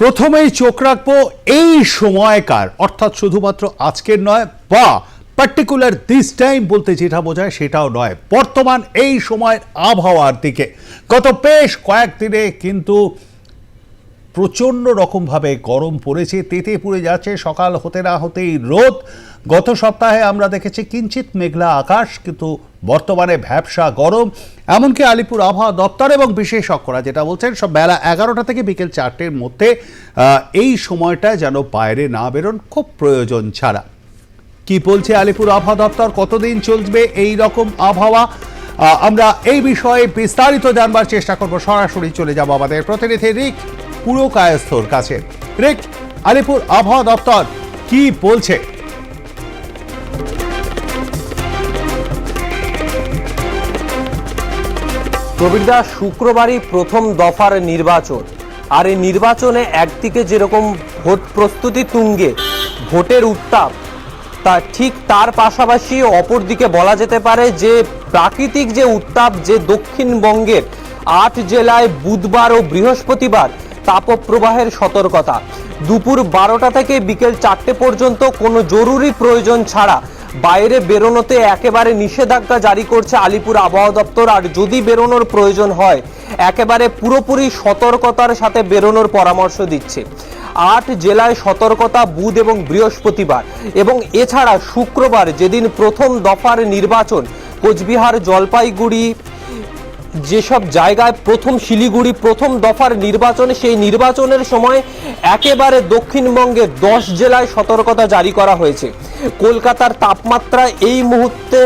প্রথমেই চোখ রাখব এই সময়কার, অর্থাৎ শুধুমাত্র আজকের নয়, বা পার্টিকুলার দিস টাইম বলতে যেটা বোঝায় সেটাও নয়, বর্তমান এই সময়ের আবহাওয়ার দিকে। গত বেশ কয়েকদিনে কিন্তু প্রচণ্ড রকমভাবে গরম পড়েছে, তেতে পুড়ে যাচ্ছে, সকাল হতে না হতেই রোদ। গত সপ্তাহে আমরা দেখেছি কিঞ্চিত মেঘলা আকাশ, কিন্তু বর্তমানে ভ্যাবসা গরম, এমনকি আলিপুর আবহাওয়া দপ্তর এবং বিশেষজ্ঞরা যেটা বলছেন, সব বেলা এগারোটা থেকে বিকেল চারটের মধ্যে এই সময়টা যেন বাইরে না বেরোন, খুব প্রয়োজন ছাড়া। কি বলছে আলিপুর আবহাওয়া দপ্তর? কতদিন চলবে এই রকম আবহাওয়া? আমরা এই বিষয়ে বিস্তারিত জানবার চেষ্টা করব। সরাসরি চলে যাব আমাদের প্রতিনিধি রিক পুরো কায়স্থর কাছে। রিক, আলিপুর আবহাওয়া দপ্তর কি বলছে? প্রবীরদা শুক্রবারই প্রথম দফার নির্বাচন। আর এই নির্বাচনে একদিকে যেরকম ভোট প্রস্তুতি তুঙ্গে, ভোটের উত্তাপ, তা ঠিক তার পাশাপাশি অপরদিকে বলা যেতে পারে যে, প্রাকৃতিক যে উত্তাপ যে দক্ষিণবঙ্গের আট জেলায় বুধবার ও বৃহস্পতিবার তাপপ্রবাহের সতর্কতা। দুপুর বারোটা থেকে বিকেল চারটে পর্যন্ত কোনো জরুরি প্রয়োজন ছাড়া বাইরে বেরোনোতে একেবারে নিষেধাজ্ঞা জারি করছে আলিপুর আবহাওয়া দপ্তর, আর যদি বেরোনোর প্রয়োজন হয়, একেবারে পুরোপুরি সতর্কতার সাথে বেরোনোর পরামর্শ দিচ্ছে। আট জেলায় সতর্কতা বুধ এবং বৃহস্পতিবার। এবং এছাড়া শুক্রবার যেদিন প্রথম দফার নির্বাচন, কোচবিহার, জলপাইগুড়ি যেসব জায়গায় প্রথম শিলিগুড়ি প্রথম দফার নির্বাচনে, সেই নির্বাচনের সময় একেবারে দক্ষিণবঙ্গে দশ জেলায় সতর্কতা জারি করা হয়েছে। কলকাতার তাপমাত্রা এই মুহূর্তে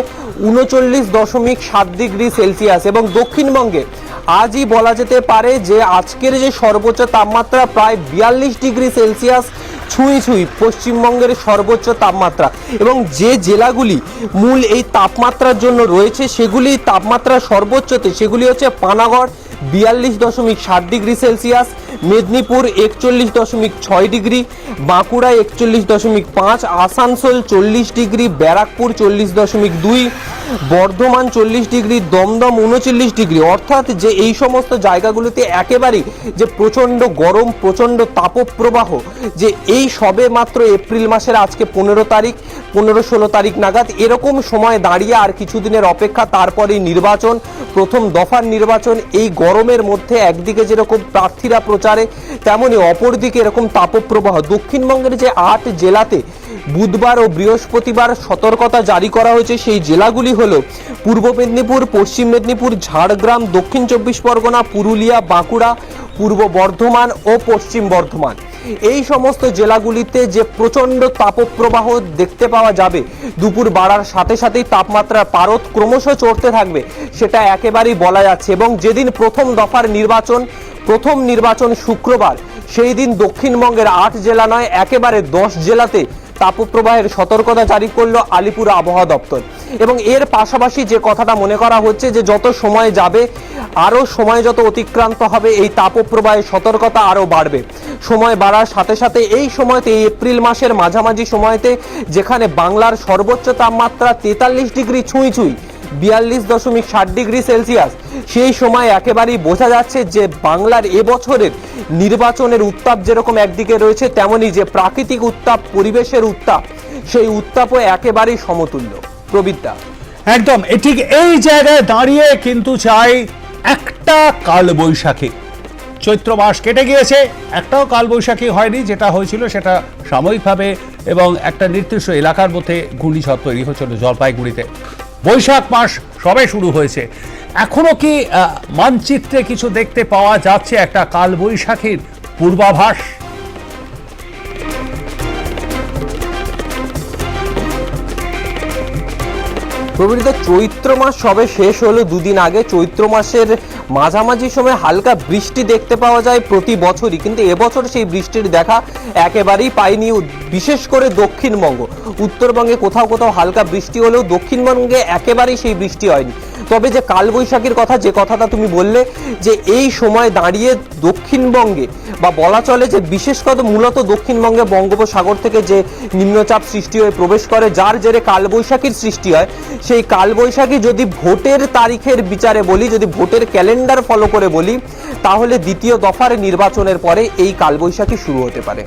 উনচল্লিশ দশমিক সাত ডিগ্রি সেলসিয়াস এবং দক্ষিণবঙ্গে আজই বলা যেতে পারে যে আজকের যে সর্বোচ্চ তাপমাত্রা প্রায় বিয়াল্লিশ ডিগ্রি সেলসিয়াস ছুঁই ছুঁই পশ্চিমবঙ্গের সর্বোচ্চ তাপমাত্রা এবং যে জেলাগুলি মূল এই তাপমাত্রার জন্য রয়েছে সেগুলি তাপমাত্রা সর্বোচ্চতে, সেগুলি হচ্ছে পানাগড় বিয়াল্লিশ দশমিক ষাট ডিগ্রি সেলসিয়াস মেদিনীপুর একচল্লিশ দশমিক ছয় ডিগ্রি, বাঁকুড়া একচল্লিশ দশমিক পাঁচ, আসানসোল চল্লিশ ডিগ্রি, ব্যারাকপুর চল্লিশ দশমিক দুই, বর্ধমান চল্লিশ ডিগ্রি, দমদম উনচল্লিশ ডিগ্রি। অর্থাৎ যে এই সমস্ত জায়গাগুলিতে একেবারেই যে প্রচণ্ড গরম, প্রচণ্ড তাপপ্রবাহ, যে এই সবে মাত্র এপ্রিল মাসের আজকে পনেরো তারিখ, পনেরো ষোলো তারিখ নাগাদ, এরকম সময় দাঁড়িয়ে আর কিছুদিনের অপেক্ষা, তারপরেই নির্বাচন, প্রথম দফার নির্বাচন, এই গরমের মধ্যে একদিকে যেরকম প্রার্থীরা প্রচারে তেমনি অপরদিকে এরকম তাপপ্রবাহ। দক্ষিণবঙ্গের যে আট জেলাতে বুধবার ও বৃহস্পতিবার সতর্কতা জারি করা হয়েছে, সেই জেলাগুলি হল পূর্ব মেদিনীপুর, পশ্চিম মেদিনীপুর, ঝাড়গ্রাম, দক্ষিণ চব্বিশ পরগনা, পুরুলিয়া, বাঁকুড়া, পূর্ব বর্ধমান ও পশ্চিম বর্ধমান। এই সমস্ত জেলাগুলিতে যে প্রচণ্ড তাপপ্রবাহ দেখতে পাওয়া যাবে, দুপুর বাড়ার সাথে সাথেই তাপমাত্রার পারদ ক্রমশ চড়তে থাকবে, সেটা একেবারেই বলা যাচ্ছে। এবং যেদিন প্রথম দফার নির্বাচন প্রথম নির্বাচন শুক্রবার। সেই দিন দক্ষিণবঙ্গের আট জেলা নয়, একেবারে দশ জেলাতে তাপপ্রবাহের সতর্কতা জারি করল আলিপুর আবহাওয়া দপ্তর। এবং এর পাশাপাশি যে কথাটা মনে করা হচ্ছে যে যত সময় যাবে, আরও সময় যত অতিক্রান্ত হবে, এই তাপপ্রবাহের সতর্কতা আরও বাড়বে। সময় বাড়ার সাথে সাথে এই সময়তে এপ্রিল মাসের মাঝামাঝি সময়তে, যেখানে বাংলার সর্বোচ্চ তাপমাত্রা তেতাল্লিশ ডিগ্রি ছুঁই ছুঁই বিয়াল্লিশ দশমিক ষাট ডিগ্রি সেলসিয়াস। সেই সময় একেবারেই বোঝা যাচ্ছে যে বাংলার এবছরের নির্বাচনের উত্তাপ যেরকম একদিকে রয়েছে তেমনি যে প্রাকৃতিক উত্তাপ, পরিবেশের উত্তাপ, সেই উত্তাপও একেবারেই সমতুল্য। প্রবিদ্যা একদম ঠিক এই জায়গায় দাঁড়িয়ে কিন্তু চাই একটা কাল বৈশাখী চৈত্র মাস কেটে গিয়েছে, একটাও কাল বৈশাখী হয়নি, যেটা হয়েছিল সেটা সাময়িকভাবে এবং একটা নির্দিষ্ট এলাকার মধ্যে ঘূর্ণিঝড় তৈরি হচ্ছিল জলপাইগুড়িতে। বৈশাখ মাস সবে শুরু হয়েছে। এখনও কি মানচিত্রে কিছু দেখতে পাওয়া যাচ্ছে একটা কালবৈশাখীর পূর্বাভাস? প্রবৃত্ত চৈত্র মাস সবে শেষ হলো। দুদিন আগে চৈত্র মাসের মাঝামাঝি সময় হালকা বৃষ্টি দেখতে পাওয়া যায় প্রতি বছরই। কিন্তু এবছর সেই বৃষ্টির দেখা একেবারেই পায়নি বিশেষ করে দক্ষিণবঙ্গ। উত্তরবঙ্গে কোথাও কোথাও হালকা বৃষ্টি হলেও দক্ষিণবঙ্গে একেবারেই সেই বৃষ্টি হয়নি। তবে যে কালবৈশাখীর কথা, যে কথাটা তুমি বললে যে এই সময় দাঁড়িয়ে দক্ষিণবঙ্গে বা বলা চলে যে বিশেষ করে মূলত দক্ষিণবঙ্গে বঙ্গোপসাগর থেকে যে নিম্নচাপ সৃষ্টি হয়ে প্রবেশ করে, যার জেরে কালবৈশাখীর সৃষ্টি হয়, সেই কালবৈশাখী যদি ভোটের তারিখের বিচারে বলি, যদি ভোটের ক্যালেন্ডার ফলো করে বলি, তাহলে দ্বিতীয় দফার নির্বাচনের পরে এই কালবৈশাখী শুরু হতে পারে।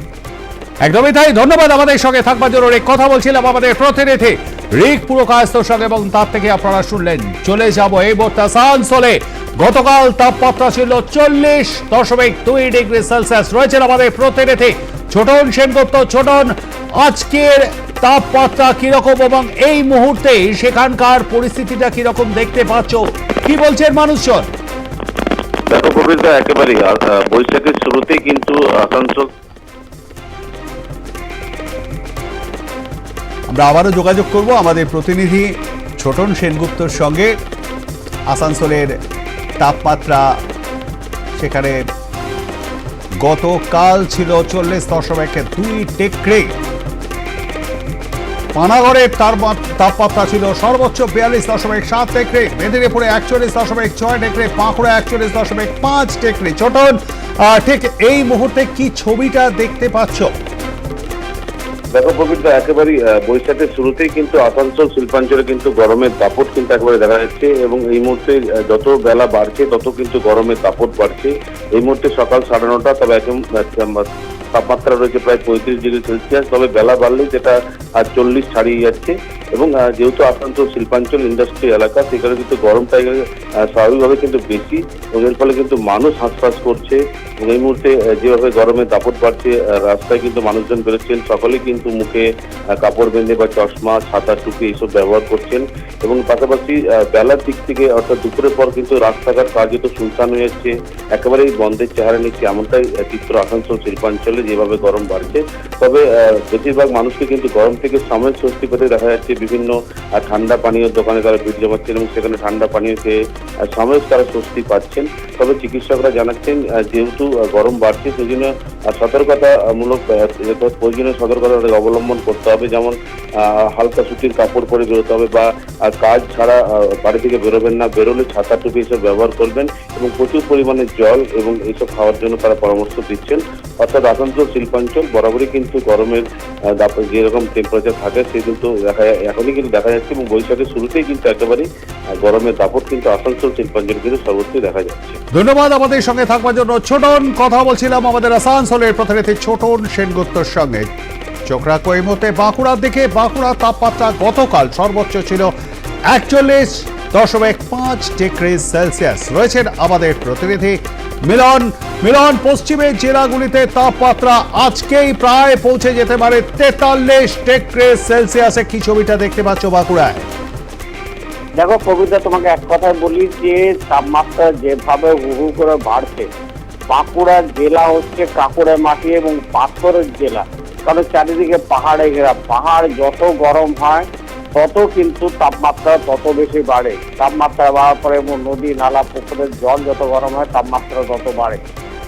একদমই তাই, ধন্যবাদ আমাদের সঙ্গে থাকবার জন্য। রিক, কথা বলছিলাম আমাদের প্রতিনিধি। রিক পুরকায়স্তর সঙ্গে এবং তার থেকে আপনারা শুনলেন। চলে যাব এই মুহূর্তে আসানসোলে। গতকাল তাপমাত্রা ছিল চল্লিশ দশমিক দুই ডিগ্রি সেলসিয়াস। রয়েছেন আমাদের প্রতিনিধি ছোটন সেনগুপ্ত। ছোটন, আজকের তাপমাত্রা কীরকম এবং এই মুহূর্তে সেখানকার পরিস্থিতিটা কীরকম দেখতে পাচ্ছ? কি বলছেন মানুষজন? দেখো কবিতা একেবারেই। বৈশাখের শুরুতেই কিন্তু আসানসোল আমরা আবারও যোগাযোগ করব। আমাদের প্রতিনিধি ছোটন সেনগুপ্তর সঙ্গে। আসানসোলের তাপমাত্রা সেখানে গতকাল ছিল চল্লিশ দশমিক দুই টেকড়ে পানাগড়ের তার তাপমাত্রা ছিল সর্বোচ্চ বিয়াল্লিশ দশমিক সাত টেকরে মেদিনীপুরে একচল্লিশ দশমিক ছয় টেকরে বাঁকুড়া একচল্লিশ দশমিক পাঁচ টেকড়ে ছোটন ঠিক এই মুহূর্তে কি ছবিটা দেখতে পাচ্ছ? দেখো কবিতা একেবারেই বৈশাখের শুরুতেই কিন্তু আসানসোল শিল্পাঞ্চলে কিন্তু গরমের দাপট কিন্তু একেবারে দেখা যাচ্ছে এবং এই মুহূর্তে যত বেলা বাড়ছে, তত কিন্তু গরমের দাপট বাড়ছে। এই মুহূর্তে সকাল সাড়ে নটা, তবে একদম তাপমাত্রা রয়েছে প্রায় পঁয়ত্রিশ ডিগ্রি সেলসিয়াস। তবে বেলা বাড়লেই যেটা চল্লিশ ছাড়িয়ে যাচ্ছে। এবং যেহেতু আসানসোল শিল্পাঞ্চল ইন্ডাস্ট্রি এলাকা সেখানে কিন্তু গরমটা এখানে, স্বাভাবিকভাবে কিন্তু বেশি। এবং এর ফলে কিন্তু মানুষ হাঁসফাঁস করছে এবং এই মুহূর্তে যেভাবে গরমে দাপট বাড়ছে রাস্তায় কিন্তু মানুষজন বেরোচ্ছেন। সকলেই কিন্তু মুখে কাপড় বেঁধে বা চশমা ছাতা টুপি এইসব ব্যবহার করছেন। এবং পাশাপাশি বেলার দিক থেকে অর্থাৎ দুপুরের পর কিন্তু রাস্তাঘাট কার্যত সুলতান হয়ে যাচ্ছে। একেবারেই বন্ধের চেহারা নিচ্ছে এমনটাই চিত্র আসানসোল শিল্পাঞ্চলে যেভাবে গরম বাড়ছে। তবে বেশিরভাগ মানুষকে কিন্তু গরম থেকে সাময়িক স্বস্তি পেতে দেখা যাচ্ছে বিভিন্ন ঠান্ডা পানীয় দোকানে তারা ভিড় জমাচ্ছেন এবং সেখানে ঠান্ডা পানীয় খেয়ে সাময়িক তারা স্বস্তি পাচ্ছেন। তবে চিকিৎসকরা জানাচ্ছেন যেহেতু গরম বাড়ছে সেই জন্য সতর্কতামূলক প্রয়োজনীয় সতর্কতা তাদের অবলম্বন করতে হবে। যেমন হালকা সুতির কাপড় পরে বেরোতে হবে বা কাজ ছাড়া বাড়ি থেকে বেরোবেন না। বেরোলে ছাতা টুপি এসব ব্যবহার করবেন এবং প্রচুর পরিমাণে জল এবং এইসব খাওয়ার জন্য তারা পরামর্শ দিচ্ছেন। অর্থাৎ আসানসোল, শিল্পাঞ্চল বরাবরই কিন্তু গরমের যেরকম টেম্পারেচার থাকে, সে কিন্তু দেখা যায়- এখনই কিন্তু দেখা যাচ্ছে এবং বৈশাখের শুরুতেই কিন্তু একেবারে গরমের দাপট কিন্তু আসানসোল শিল্পাঞ্চল কিন্তু সর্বত্রই দেখা যাচ্ছে। ধন্যবাদ আমাদের সঙ্গে থাকবার জন্য। ছোটন, কথা বলছিলাম আমাদের আসানসোলের প্রতিনিধি ছোটন সেনগুপ্তর সঙ্গে। চোখ রাখব এই মুহূর্তে বাঁকুড়ার দিকে। বাঁকুড়ার তাপমাত্রা গতকাল সর্বোচ্চ ছিল একচল্লিশ দশমিক পাঁচ ডিগ্রি সেলসিয়াস। রয়েছেন আমাদের প্রতিনিধি মিলন। মিলন পশ্চিমের জেলাগুলিতে তাপমাত্রা আজকেই প্রায় পৌঁছে যেতে পারে তেতাল্লিশ ডিগ্রি সেলসিয়াসে। কি ছবিটা দেখতে পাচ্ছ বাঁকুড়ায়? দেখো কবিতা তোমাকে এক বলি যে তাপমাত্রা যেভাবে হু হু করে বাড়ছে বাঁকুড়ার জেলা হচ্ছে কাকুড়ে মাটি এবং পাথরের জেলা। কারণ চারিদিকে পাহাড়ে ঘেরা। পাহাড় যত গরম হয় তত কিন্তু তাপমাত্রা তত বেশি বাড়ে। তাপমাত্রা বাড়ার পরে নদী, নালা, পুকুরের জল যত গরম হয়, তাপমাত্রা তত বাড়ে।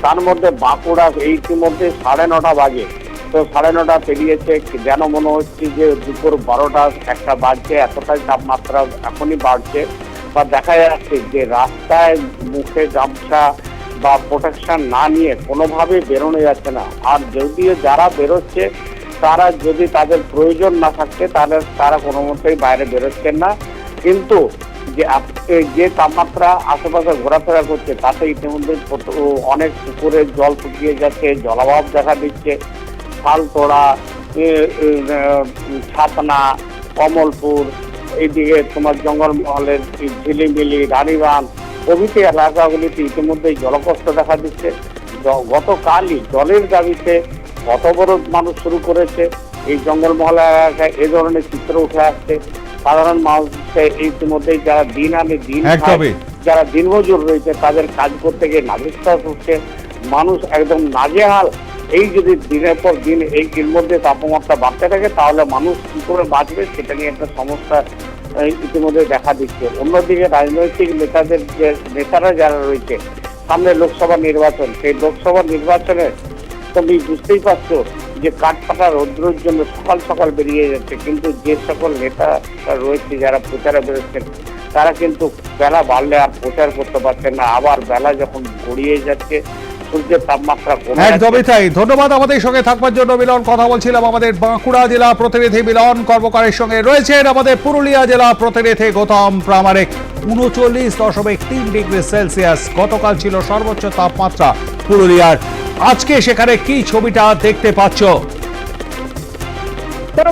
তার মধ্যে বাঁকুড়া ইতিমধ্যে সাড়ে নটা বাজে। তো সাড়ে নটা পেরিয়েছে, যেন মনে হচ্ছে যে দুপুর বারোটা, একটা বাজছে, এতটাই তাপমাত্রা এখনই বাড়ছে। বা দেখা যাচ্ছে যে রাস্তায় মুখে গামছা বা প্রোটেকশন না নিয়ে কোনোভাবে বেরোনো যাচ্ছে না। আর যদিও যারা বেরোচ্ছে তারা যদি তাদের প্রয়োজন না থাকছে তাহলে তারা কোনো মতেই বাইরে বেরোচ্ছেন না। কিন্তু যে যে তাপমাত্রা আশেপাশে ঘোরাফেরা করছে তাতে ইতিমধ্যে অনেক পুকুরের জল ফুটিয়ে যাচ্ছে জলাভাব দেখা দিচ্ছে। শালতোড়া এ, এ, ছাতনা কমলপুর এইদিকে তোমার জঙ্গলমহলের ঝিলিমিলি রানীবান প্রভৃতি এলাকাগুলিতে ইতিমধ্যেই জলকষ্ট দেখা দিচ্ছে। গতকালই জলের দাবিতে অতবরোধ মানুষ শুরু করেছে এই জঙ্গলমহল এলাকায় এ ধরনের চিত্র উঠে আসছে। সাধারণ মানুষ ইতিমধ্যেই যারা দিন আনে দিন। যারা দিনমজুর রয়েছে তাদের কাজ করতে গিয়ে নাভিশ্বাস হচ্ছে। মানুষ একদম নাজেহাল। এই যদি দিনের পর দিন এই এর মধ্যে তাপমাত্রা বাড়তে থাকে তাহলে মানুষ কি করে বাঁচবে? সেটা নিয়ে একটা সমস্যা ইতিমধ্যে দেখা দিচ্ছে। অন্যদিকে রাজনৈতিক নেতাদের যে নেতারা যারা রয়েছে সামনে লোকসভা নির্বাচন সেই লোকসভা নির্বাচনে তুমি বুঝতেই পারছ যে কাঠপাটা রৌদ্রের জন্য সকাল সকাল বেরিয়ে যাচ্ছে। কিন্তু যে সকল নেতা রয়েছে যারা প্রচারে বেরোচ্ছেন, তারা কিন্তু বেলা বাড়লে আর প্রচার করতে পারছেন না। আবার বেলা যখন গড়িয়ে যাচ্ছে, সূর্যের তাপমাত্রা একদমই তাই। ধন্যবাদ আমাদের সঙ্গে থাকবার জন্য মিলন। কথা বলছিলাম আমাদের বাঁকুড়া জেলা প্রতিনিধি মিলন। কর্মকারের সঙ্গে রয়েছেন আমাদের পুরুলিয়া জেলা প্রতিনিধি গৌতম প্রামাণিক। উনচল্লিশ দশমিক তিন ডিগ্রি সেলসিয়াস। গতকাল ছিল সর্বোচ্চ তাপমাত্রা পুরুলিয়ার আজকে সেখানে কি ছবিটা দেখতে পাচ্ছ?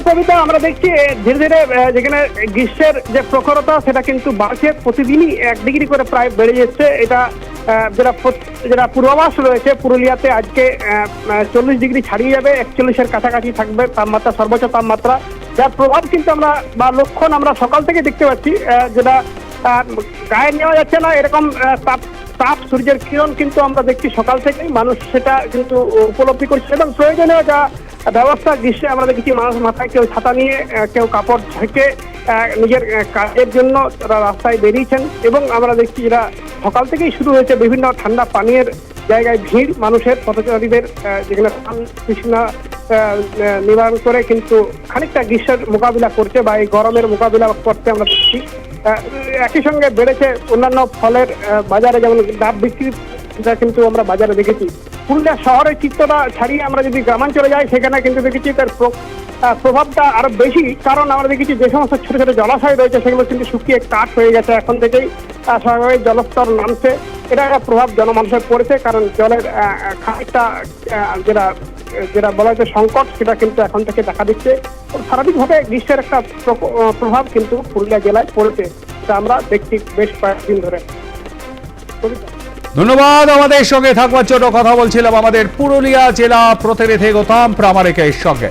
কবিতা আমরা দেখছি ধীরে ধীরে যেখানে গ্রীষ্মের যে প্রখরতা, সেটা কিন্তু বাড়ছে। প্রতিদিনই এক ডিগ্রি করে প্রায় বেড়ে যাচ্ছে। এটা যেটা যেটা পূর্বাভাস রয়েছে, পুরুলিয়াতে আজকে চল্লিশ ডিগ্রি ছাড়িয়ে যাবে। একচল্লিশের কাছাকাছি থাকবে তাপমাত্রা, সর্বোচ্চ তাপমাত্রা। যার প্রভাব কিন্তু আমরা, বা লক্ষণ আমরা সকাল থেকে দেখতে পাচ্ছি যেটা গায়ে নেওয়া যাচ্ছে না। এরকম তাপ তাপ সূর্যের কিরণ কিন্তু আমরা দেখছি সকাল থেকেই। মানুষ সেটা কিন্তু উপলব্ধি করছে এবং প্রয়োজনীয় যা ব্যবস্থা, গ্রীষ্মে আমরা দেখেছি মানুষ মাথায় কেউ ছাতা নিয়ে কেউ কাপড় ঢেকে নিজের কাজের জন্য তারা রাস্তায় বেরিয়েছেন এবং আমরা দেখছি যেটা সকাল থেকেই শুরু হয়েছে বিভিন্ন ঠান্ডা পানীয়ের জায়গায় ভিড়। মানুষের পথচারীদের যেখানে তৃষ্ণা নিবারণ করে কিন্তু খানিকটা গ্রীষ্মের মোকাবিলা করছে বা এই গরমের মোকাবিলা করতে আমরা দেখছি। একই সঙ্গে বেড়েছে অন্যান্য ফলের বাজারে যেমন ডাব বিক্রি কিন্তু আমরা বাজারে দেখেছি। পুরুলিয়া শহরের চিত্রটা ছাড়িয়ে আমরা যদি গ্রামাঞ্চলে যাই, সেখানে কিন্তু দেখেছি তার প্রভাবটা আরও বেশি। কারণ আমরা দেখেছি যে সমস্ত ছোট ছোট জলাশয় রয়েছে, সেগুলো কিন্তু শুকিয়ে কাঠ হয়ে গেছে এখন থেকেই। স্বাভাবিক জলস্তর নামছে। এটা একটা প্রভাব জনমানুষের পড়েছে, কারণ জলের খানিকটা যেটা যেটা বলা যে সংকট, সেটা কিন্তু এখন থেকে দেখা দিচ্ছে। স্বাভাবিকভাবে গ্রীষ্মের একটা প্রভাব কিন্তু পুরুলিয়া জেলায় পড়েছে, সেটা আমরা দেখছি বেশ কয়েকদিন ধরে। ধন্যবাদ আমাদের সঙ্গে থাকবার জন্য কথা বলছিলাম আমাদের পুরুলিয়া জেলা প্রতিনিধি গৌতম প্রামাণিকের সঙ্গে।